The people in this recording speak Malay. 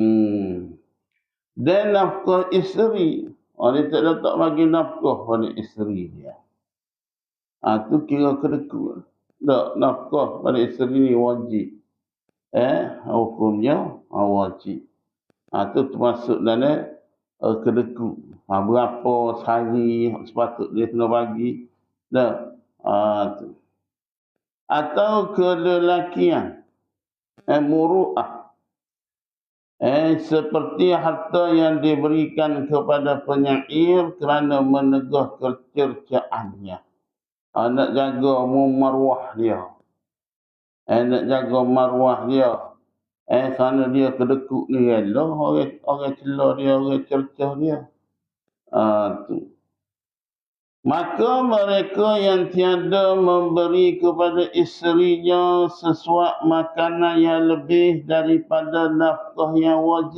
Hmm. Dan nafkah isteri. Orang dia tak letak bagi nafkah pada isteri dia. Ha, tu kira kedekut. Tak, nafkah pada isteri ni wajib. Eh, hukumnya ha, wajib. Ha, tu termasuk dalam uh, kedekut. Ha, berapa sehari sepatut dia kena bagi. Tak. Ha, tu. Atau kelelakian. Eh, muru'ah. Eh, seperti harta yang diberikan kepada penyair kerana menegah kecercaannya. Ah, nak jaga marwah dia. Eh, nak jaga marwah dia. Eh, kerana dia kedekut ni rela, orang, orang celah dia, orang cercah dia. Ah, tu. Maka mereka yang tiada memberi kepada isterinya sesuatu makanan yang lebih daripada nafkah yang wajib